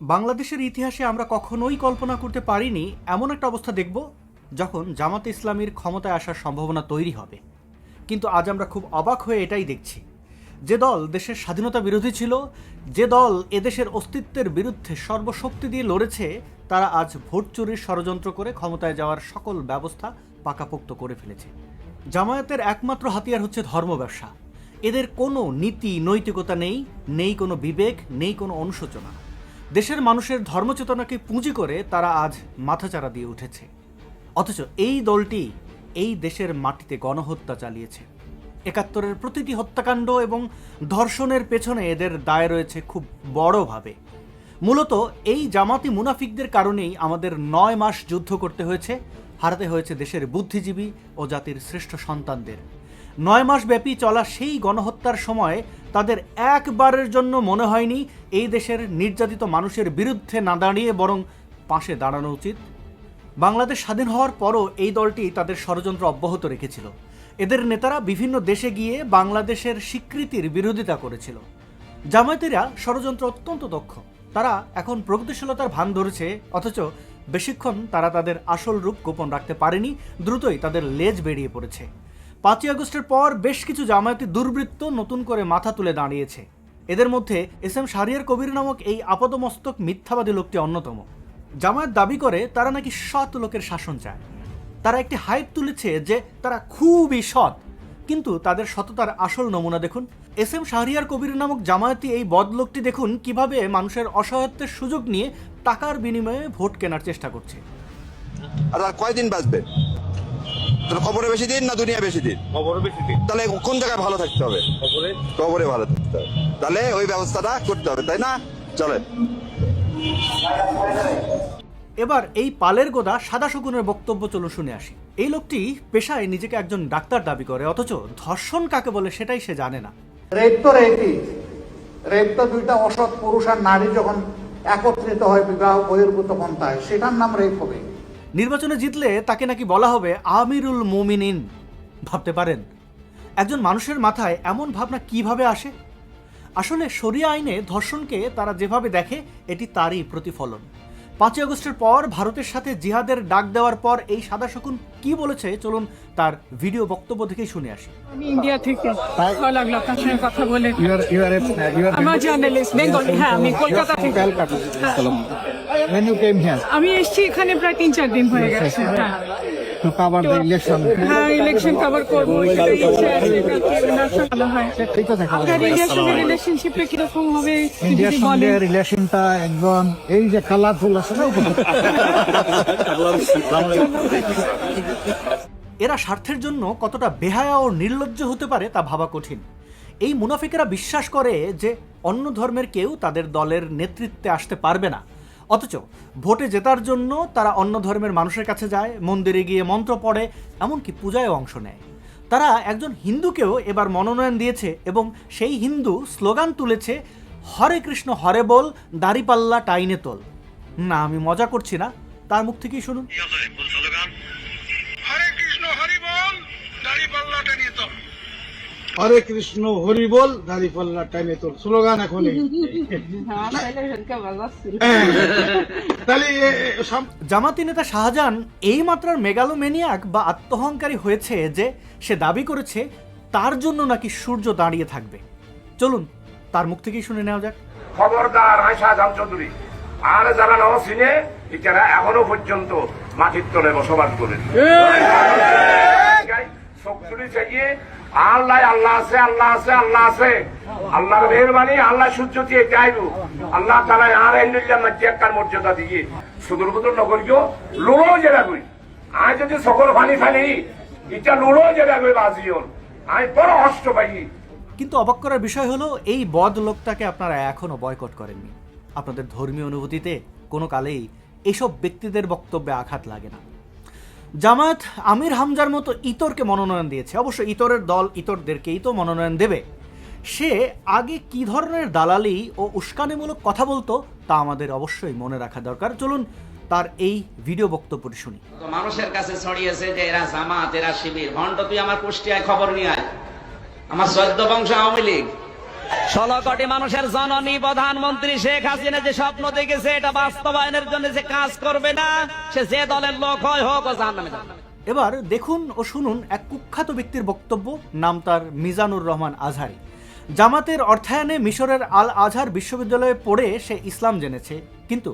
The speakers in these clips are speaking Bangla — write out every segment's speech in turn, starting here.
বাংলাদেশের ইতিহাসে আমরা কখনোই কল্পনা করতে পারিনি এমন একটা অবস্থা দেখব যখন জামাতে ইসলামীর ক্ষমতায় আসার সম্ভাবনা তৈরি হবে। কিন্তু আজ আমরা খুব অবাক হয়ে এটাই দেখছি। যে দল দেশের স্বাধীনতা বিরোধী ছিল, যে দল এদেশের অস্তিত্বের বিরুদ্ধে সর্বশক্তি দিয়ে লড়েছে, তারা আজ ভোট চুরির ষড়যন্ত্র করে ক্ষমতায় যাওয়ার সকল ব্যবস্থা পাকাপোক্ত করে ফেলেছে। জামায়াতের একমাত্র হাতিয়ার হচ্ছে ধর্ম ব্যবসা। এদের কোনো নীতি নৈতিকতা নেই নেই কোনো বিবেক, নেই কোনো অনুশোচনা। দেশের মানুষের ধর্মচেতনাকে পুঁজি করে তারা আজ মাথাচাড়া দিয়ে উঠেছে। অথচ এই দলটি এই দেশের মাটিতে গণহত্যা চালিয়েছে। একাত্তরের প্রতিটি হত্যাকাণ্ড এবং ধর্ষণের পেছনে এদের দায় রয়েছে খুব বড়ভাবে। মূলত এই জামাতি মুনাফিকদের কারণেই আমাদের নয় মাস যুদ্ধ করতে হয়েছে। হারাতে হয়েছে দেশের বুদ্ধিজীবী ও জাতির শ্রেষ্ঠ সন্তানদের। নয় মাস ব্যাপী চলা সেই গণহত্যার সময় তাদের একবারের জন্য মনে হয়নি এই দেশের নির্যাতিত মানুষের বিরুদ্ধে না দাঁড়িয়ে বরং পাশে দাঁড়ানো উচিত। বাংলাদেশ স্বাধীন হওয়ার পরও এই দলটি তাদের ষড়যন্ত্র অব্যাহত রেখেছিল। এদের নেতারা বিভিন্ন দেশে গিয়ে বাংলাদেশের স্বীকৃতির বিরোধিতা করেছিল। জামায়াতিরা ষড়যন্ত্র অত্যন্ত দক্ষ। তারা এখন প্রগতিশীলতার ভান ধরেছে, অথচ বেশিক্ষণ তারা তাদের আসল রূপ গোপন রাখতে পারেনি, দ্রুতই তাদের লেজ বেরিয়ে পড়েছে। পাঁচই আগস্টের পর বেশ কিছু জামায়াতি দুর্বৃত্ত নতুন করে মাথা তুলে দাঁড়িয়েছে। এদের মধ্যে এস এম শাহরিয়ার কবির নামক এই আপাতমস্তক মিথ্যাবাদী লোকটি অন্যতম। জামায়াত দাবি করে তারা নাকি সৎ লোকের শাসন চায়। তারা একটি হাইপ তুলেছে যে তারা খুবই সৎ, কিন্তু তাদের সততার আসল নমুনা দেখুন। এস এম শাহরিয়ার কবির নামক জামায়াতি এই বদলোকটি দেখুন কীভাবে মানুষের অসহায়ত্বের সুযোগ নিয়ে টাকার বিনিময়ে ভোট কেনার চেষ্টা করছে। আর কয়দিন বাঁচবে? তোর খবরে বেশি দিন না দুনিয়া বেশি দিন? খবরও বেশি দিন। তাহলে কোন জায়গায় ভালো থাকতে হবে? খবরে? খবরে ভালো থাকতে হবে। তাহলে ওই ব্যবস্থাটা করতে হবে তাই না? চলেন এবার এই পালের গোদা সাদা শকুনের বক্তব্য চলুন শুনে আসি। এই লোকটি পেশায় নিজেকে একজন ডাক্তার দাবি করে অথচ ধর্ষণ কাকে বলে সেটাই সে জানে না। রেপ তো রেপই। রেপ তো দুইটা অসৎ পুরুষ আর নারী যখন একত্রিত হয় বিবাহ বহির্ভূত পন্থায় সেটার নাম রেপ হবে। নির্বাচনে জিতলে তাকে নাকি বলা হবে আমিরুল মুমিনিন। ভাবতে পারেন, একজন মানুষের মাথায় এমন ভাবনা কীভাবে আসে? আসলে শরিয়া আইনে ধর্ষণকে তারা যেভাবে দেখে, এটি তারই প্রতিফলন। পাঁচই আগস্টের পর ভারতের সাথে জিহাদের ডাক দেওয়ার পর এই সাদা শকুন কি বলেছে? চলুন তার ভিডিও বক্তব্য থেকে শুনে আসি। আমি ইন্ডিয়া থেকে ভালো লাগল আপনার সঙ্গে কথা বলে ইউ আর আমার জার্নালিস্ট বেঙ্গলি হ্যাঁ আমি কলকাতা থেকে। কলকাতা here? আমি এসেছি এখানে প্রায় তিন চার দিন হয়ে গেছে হ্যাঁ। To cover the election, হ্যাঁ ইলেকশন কভার করব সেটা ইচ্ছে আছে কালকে ওনার সঙ্গে ভালো হয়। ঠিক আছে আপনার ইন্ডিয়ার সঙ্গে রিলেশনশিপে কীরকম হবে ইন্ডিয়ার সঙ্গে রিলেশনটা একদম এই যে কালারফুল আছে না এরা স্বার্থের জন্য কতটা বেহায়া ও নির্লজ্জ হতে পারে তা ভাবা কঠিন। এই মুনাফিকেরা বিশ্বাস করে যে অন্য ধর্মের কেউ তাদের দলের নেতৃত্বে আসতে পারবে না। অথচ ভোটে জেতার জন্য তারা অন্য ধর্মের মানুষের কাছে যায়, মন্দিরে গিয়ে মন্ত্র পড়ে, এমনকি পূজায় অংশ নেয়। তারা একজন হিন্দুকেও এবার মনোনয়ন দিয়েছে এবং সেই হিন্দু স্লোগান তুলেছে, হরে কৃষ্ণ, হরে বল, দাড়িপাল্লা, টাইনে তোল। না, আমি মজা করছি না। তার মুখ থেকেই শুনুন। হরে কৃষ্ণ হরি বল দাড়ি পাল্লা টাইমে তোর স্লোগান এখন জামাতি নেতা শাহজাহান এই মাত্রার মেগালোমেনিয়াক বা আত্মহংকারী হয়েছে যে সে দাবি করেছে তার জন্য নাকি সূর্য দাঁড়িয়ে থাকবে। চলুন তার মুখ থেকেই শুনে নেওয়া যাক। খবরদার আয়সা ধাম চৌধুরী আর যারা নাও চিনে এটারা এখনও পর্যন্ত মাটির তলে বসবাস করে শক্তির চাইয়ে আল্লাহ আল্লাহ আছে আল্লাহ আছে আল্লাহ আছে। আল্লাহর মেহরবানি আল্লাহ সূর্য দিয়ে যাইব আল্লাহ তালা আর এন্ডুল্লাহ মর্যাদা দিয়ে সুদূর বুদুর নগরীয় লোড়ো জেরা করি। আয় যদি সকল ফানি ফানি, এটা লোড়ো জেরা করি বাজিয়ন আমি বড় কষ্ট পাই। কিন্তু অবাক করার বিষয় হলো, এই বদ লোকটাকে আপনারা এখনও বয়কট করেননি। আপনাদের ধর্মীয় অনুভূতিতে কোনো কালেই এইসব ব্যক্তিদের বক্তব্যে আঘাত লাগে না। জামায়াত আমির হামজার মতো ইতরকে মনোনয়ন দিয়েছে। অবশ্য ইতরের দল ইতরদেরকেই তো মনোনয়ন দেবে। সে আগে কি ধরনের দালালি ও উস্কানিমূলক কথা বলতো তা আমাদের অবশ্যই মনে রাখা দরকার। চলুন তার এই ভিডিও বক্তব্যটি শুনি। মানুষের কাছে ছড়িয়েছে যে এরা জামাত, এরা শিবির। ভণ্ড, তুই আমার কুষ্টিয়ায় খবর নিয়ে আয়। আমার চোদ্দ বংশ আওয়ামী লীগ। ষোলো কোটি মানুষের জননী প্রধানমন্ত্রী শেখ হাসিনা যে স্বপ্ন দেখেছে, এটা বাস্তবায়নের জন্য যে কাজ করবে না, সে যে দলের লোক হয় হোক ও এবার দেখুন ও শুনুন এক কুখ্যাত ব্যক্তির বক্তব্য, নাম তার মিজানুর রহমান আজহারি। জামাতের অর্থায়নে মিশরের আল আজহার বিশ্ববিদ্যালয়ে পড়ে সে ইসলাম জেনেছে, কিন্তু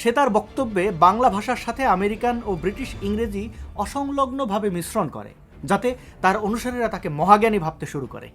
সে তার বক্তব্যে বাংলা ভাষার সাথে আমেরিকান ও ব্রিটিশ ইংরেজি অসংলগ্নভাবে মিশ্রণ করে। যাতে তার অনুসারীরা তাকে মহাজ্ঞানী ভাবতে শুরু করে।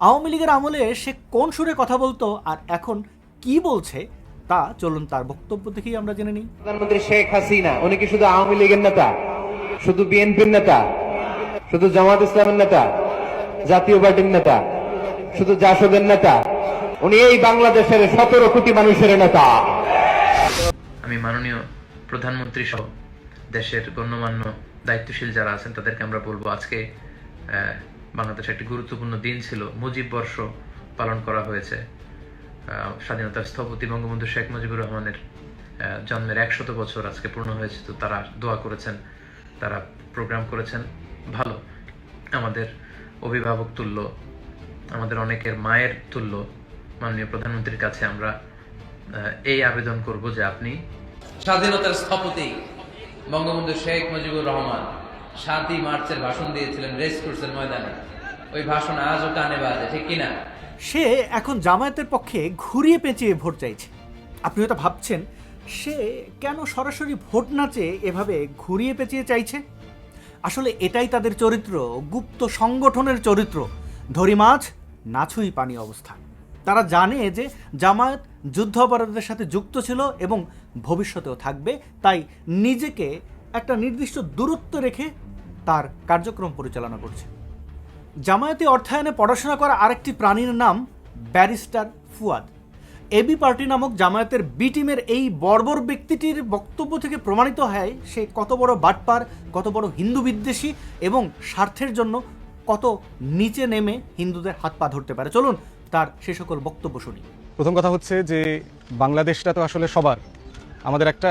আওয়ামী লীগের আমলে সে কোন সুরে কথা বলতো আর এখন কি বলছে তা চলুন তার বক্তব্য থেকেই আমরা জেনে নিই। প্রধানমন্ত্রী শেখ হাসিনা উনি কি শুধু আওয়ামী লীগের নেতা? শুধু বিএনপির নেতা? শুধু জামাত ইসলামের নেতা? জাতীয় পার্টির নেতা? শুধু জাসদের নেতা? উনি এই বাংলাদেশের সতেরো কোটি মানুষের নেতা। আমি মাননীয় প্রধানমন্ত্রী সহ দেশের গণ্যমান্য দায়িত্বশীল যারা আছেন, তাদেরকে আমরা বলব আজকে বাংলাদেশে একটি গুরুত্বপূর্ণ দিন ছিল, মুজিব বর্ষ পালন করা হয়েছে। স্বাধীনতার স্থপতি বঙ্গবন্ধু শেখ মুজিবুর রহমানের জন্মের একশত বছর আজকে পূর্ণ হয়েছে, তো তারা দোয়া করেছেন, তারা প্রোগ্রাম করেছেন। ভালো, আমাদের অভিভাবক তুল্য, আমাদের অনেকের মায়ের তুল্য, মাননীয় প্রধানমন্ত্রীর কাছে আমরা এই আবেদন করব যে আপনি স্বাধীনতার স্থপতি বঙ্গবন্ধু শেখ মুজিবুর রহমান সাতই মার্চের ভাষণ দিয়েছিলেন রেস কোর্সের ময়দানে। ওই ভাষণ আজও কানে বাজে, ঠিক কিনা? সে এখন জামায়াতের পক্ষে ঘুরিয়ে পেঁচিয়ে ভোট চাইছে। আপনি হয়তো ভাবছেন, সে কেন সরাসরি ভোট না চেয়ে এভাবে ঘুরিয়ে পেঁচিয়ে চাইছে? আসলে এটাই তাদের চরিত্র, গুপ্ত সংগঠনের চরিত্র। ধরি মাছ নাছুই পানি অবস্থা তারা জানে যে জামায়াত যুদ্ধ অপরাধের সাথে যুক্ত ছিল এবং ভবিষ্যতেও থাকবে, তাই নিজেকে একটা নির্দিষ্ট দূরত্ব রেখে তার কার্যক্রম পরিচালনা করছে। জামায়াতি অর্থায়নে পড়াশোনা করা আরেকটি প্রাণীর নাম ব্যারিস্টার ফুয়াদ। এবি পার্টি নামক জামায়াতের বি টিমের এই বর্বর ব্যক্তিটির বক্তব্য থেকে প্রমাণিত হয় সে কত বড় বাটপার, কত বড় হিন্দু বিদ্বেষী এবং স্বার্থের জন্য কত নিচে নেমে হিন্দুদের হাত পা ধরতে পারে। চলুন তার সে সকল বক্তব্য শুনি। প্রথম কথা হচ্ছে যে বাংলাদেশটা তো আসলে সবার। আমাদের একটা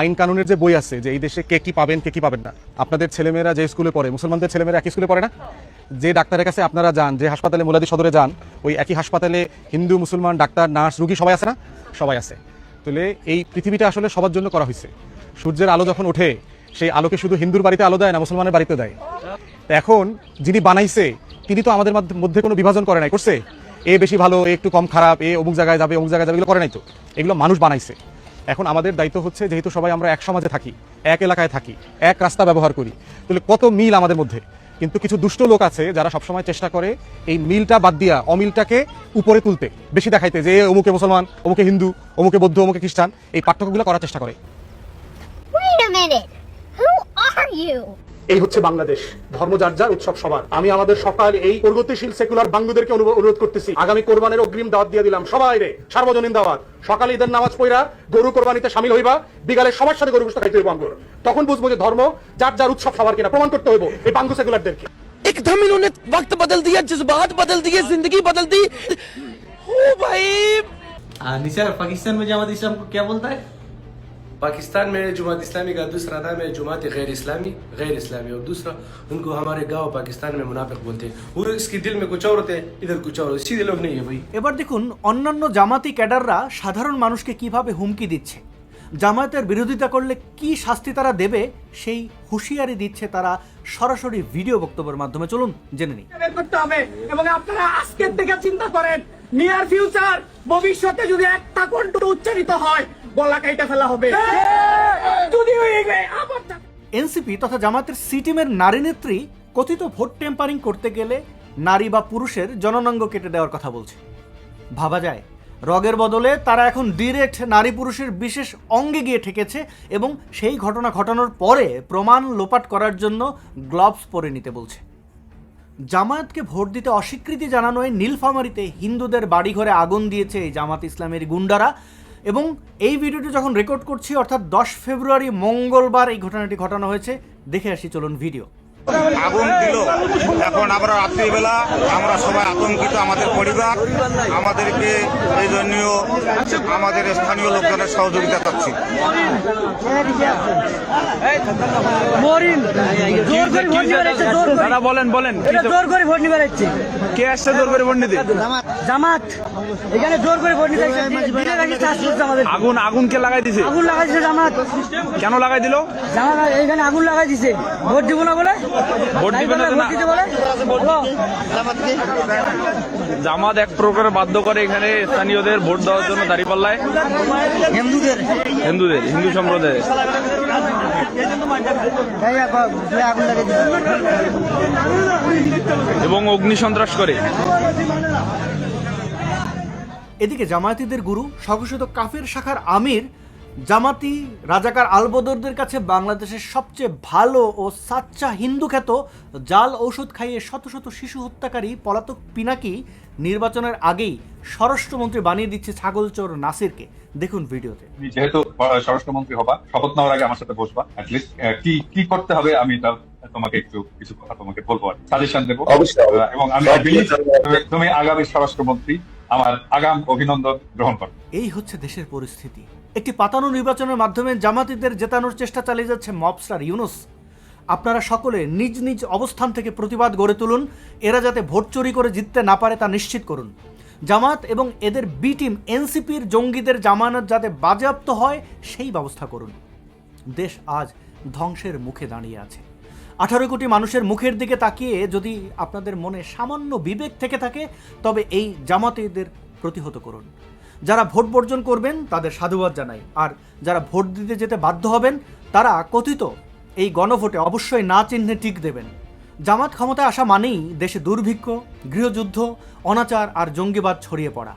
আইন কানুনের যে বই আছে যে এই দেশে কে কি পাবেন, কে কি পাবেন না। আপনাদের ছেলেমেয়েরা যে স্কুলে পড়ে, মুসলমানদের ছেলেমেয়েরা একই স্কুলে পড়ে না? যে ডাক্তারের কাছে আপনারা যান, যে হাসপাতালে মোলাদি সদরে যান, ওই একই হাসপাতালে হিন্দু, মুসলমান, ডাক্তার, নার্স, রুগী সবাই আছে না? সবাই আছে। তাহলে এই পৃথিবীটা আসলে সবার জন্য করা হয়েছে। সূর্যের আলো যখন ওঠে, সেই আলোকে শুধু হিন্দুর বাড়িতে আলো দেয় না, মুসলমানের বাড়িতে দেয়। এখন যিনি বানাইছে, তিনি তো আমাদের মধ্যে কোনো বিভাজন করে নাই, করছে? এ বেশি ভালো, এ একটু কম খারাপ, এ অমুক জায়গায় যাবে, অমুক জায়গায় যাবে, এগুলো করে নাই তো এগুলো মানুষ বানাইছে এখন আমাদের দায়িত্ব হচ্ছে, যেহেতু সবাই আমরা এক সমাজে থাকি, এক এলাকায় থাকি, এক রাস্তা ব্যবহার করি, তাহলে কত মিল আমাদের মধ্যে কিন্তু কিছু দুষ্ট লোক আছে যারা সবসময় চেষ্টা করে এই মিলটা বাদ দিয়া অমিলটাকে উপরে তুলতে, বেশি দেখাইতে যে অমুকে মুসলমান, অমুকে হিন্দু, অমুকে বৌদ্ধ, অমুকে খ্রিস্টান, এই পার্থক্যগুলো করার চেষ্টা করে Wait a minute. Who are you? এই হচ্ছে বাংলাদেশ ধর্ম যার যার উৎসব সবার আমি আমাদের সকাল এই প্রগতিশীল সেকুলার বাঙ্গুদেরকে অনুরো- অনুরোধ করতেছি আগামী কোরবানের অগ্রিম দাওয়াত দিয়ে দিলাম সবাই রে সার্বজনীন দাওয়াত সকালে ঈদের নামাজ পড়া গরু কোরবানিতে সামিল হইবা বিকালে সবার সাথে গরু গোস্ত খাইতে হইব আঙ্গুর তখন বুঝবো যে ধর্ম যার যার উৎসব সবার কিনা প্রমাণ করতে হইব এই বাঙ্গু সেকুলারদেরকে एकदम इन्होंने वक्त बदल दिया जज्बात बदल दिए जिंदगी बदल दी ओ भाई निसार पाकिस्तान में जमात इस्लाम को क्या बोलता है पाकिस्तान में जुमात इस्लामी का दूसरा नाम है जुमात गैर इस्लामी गैर इस्लामी और दूसरा उनको हमारे गांव पाकिस्तान में मुनाफिक बोलते हैं और इसके दिल में कुछ और होते हैं इधर कुछ और सीधे लोग नहीं है भाई এবার দেখুন অন্যান্য জামাতি ক্যাডাররা সাধারণ মানুষকে কিভাবে হুমকি দিচ্ছে জামায়াতের বিরোধিতা করলে কি শাস্তি তারা দেবে সেই হুঁশিয়ারি দিচ্ছে তারা সরাসরি ভিডিও বক্তব্যের মাধ্যমে চলুন জেনে নিই বের করতে হবে এবং আপনারা আজকের থেকে চিন্তা করেন নিয়ার ফিউচার ভবিষ্যতে যদি একটা কণ্ঠ উচ্চারিত হয় গলা কাইটা ফেলা হবে। এনসিপি তথা জামাতের সি টিমের নারী নেত্রী কথিত ভোট টেম্পারিং করতে গেলে নারী বা পুরুষের জননাঙ্গ কেটে দেওয়ার কথা বলছে। ভাবা যায় রগের বদলে তারা এখন ডিরেক্ট নারী পুরুষের বিশেষ অঙ্গে গিয়ে ঠেকেছে এবং সেই ঘটনা ঘটানোর পরে প্রমাণ লোপাট করার জন্য গ্লাভস পরে নিতে বলছে। জামায়াতকে ভোট দিতে অস্বীকৃতি জানানোয় নীলফামারিতে হিন্দুদের বাড়িঘরে আগুন দিয়েছে এই জামাত ইসলামের গুন্ডারা। এবং এই ভিডিওটি যখন রেকর্ড করছি, অর্থাৎ দশ ফেব্রুয়ারি মঙ্গলবার এই ঘটনাটি ঘটানো হয়েছে, দেখে আসি, চলুন ভিডিও আগুন দিল। এখন আমরা রাত্রিবেলা আমরা সবাই আতঙ্কিত আমাদের পরিবার আমাদেরকে এই জন্য আমাদের স্থানীয় লোকজনের সহযোগিতা চাচ্ছি। দাদা বলেন বলেন। জোর করে ভোট নিবে যাচ্ছে কে আসছে জোর করে ভোট নিতে? জামাত। এখানে জোর করে ভোট নিতে আগুন আগুন কে লাগাই দিছে? আগুন লাগাইছে জামাত। কেন লাগাই দিল? জামাত এখানে আগুন লাগাই দিছে। ভোট দিব না বলে? ভোট? জামাত এক প্রকার বাধ্য করে এখানে স্থানীয়দের ভোট দেওয়ার জন্য দাঁড়িপাল্লায় হিন্দুদের। হিন্দুদের হিন্দু সম্প্রদায়ের। এবং অগ্নি সন্ত্রাস করে। এদিকে জামায়াতিদের গুরু স্বঘোষিত কাফের শাখার আমির জামাতি রাজাকার আলবদরদের কাছে বাংলাদেশের সবচেয়ে ভালো ও সাচ্চা হিন্দু খ্যাত জাল ঔষধ খাইয়ে শত শত শিশু হত্যাকারী পলাতক পিনাকি নির্বাচনের আগেই স্বরাষ্ট্রমন্ত্রী বানিয়ে দিচ্ছে ছাগলচোর নাসিরকে। দেখুন ভিডিওতে। যেহেতু স্বরাষ্ট্রমন্ত্রী হবা শপথ নেওয়ার আগে আমার সাথে বসবা অ্যাটলিস্ট কি কি করতে হবে আমি তার তোমাকে একটু কিছু কথা তোমাকে বলব সাজেশন দেবো। এবং আমি তুমি আগামী স্বরাষ্ট্রমন্ত্রী আমার আগাম অভিনন্দন গ্রহণ করো। এই হচ্ছে দেশের পরিস্থিতি। একটি পাতানো নির্বাচনের মাধ্যমে জামাতিদের জেতানোর চেষ্টা চালিয়ে যাচ্ছে মবস্টার ইউনুস। আপনারা সকলে নিজ নিজ অবস্থান থেকে প্রতিবাদ গড়ে তুলুন, এরা যাতে ভোট চুরি করে জিততে না পারে তা নিশ্চিত করুন। জামাত এবং এদের বি টিম, এনসিপির জঙ্গিদের জামানত যাতে বাজেয়াপ্ত হয়, সেই ব্যবস্থা করুন। দেশ আজ ধ্বংসের মুখে দাঁড়িয়ে আছে। আঠারো কোটি মানুষের মুখের দিকে তাকিয়ে যদি আপনাদের মনে সামান্য বিবেক থেকে থাকে, তবে এই জামাতিদের প্রতিহত করুন। যারা ভোট বর্জন করবেন, তাদের সাধুবাদ জানাই। আর যারা ভোট দিতে যেতে বাধ্য হবেন, তারা কথিত এই গণভোটে অবশ্যই না চিহ্নে টিক দেবেন। জামাত ক্ষমতায় আসা মানেই দেশে দুর্ভিক্ষ, গৃহযুদ্ধ, অনাচার আর জঙ্গিবাদ ছড়িয়ে পড়া।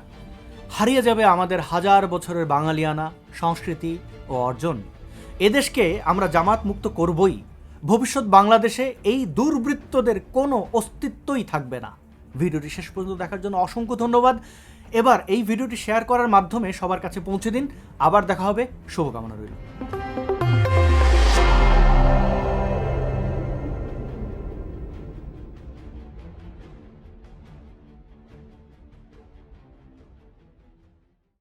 হারিয়ে যাবে আমাদের হাজার বছরের বাঙালিয়ানা, সংস্কৃতি ও অর্জন। এদেশকে আমরা জামাত মুক্ত করবই। ভবিষ্যৎ বাংলাদেশে এই দুর্বৃত্তদের কোনো অস্তিত্বই থাকবে না। ভিডিওটি শেষ পর্যন্ত দেখার জন্য অসংখ্য ধন্যবাদ। এবার এই ভিডিওটি শেয়ার করার মাধ্যমে সবার কাছে পৌঁছে দিন। আবার দেখা হবে। শুভকামনা রইল।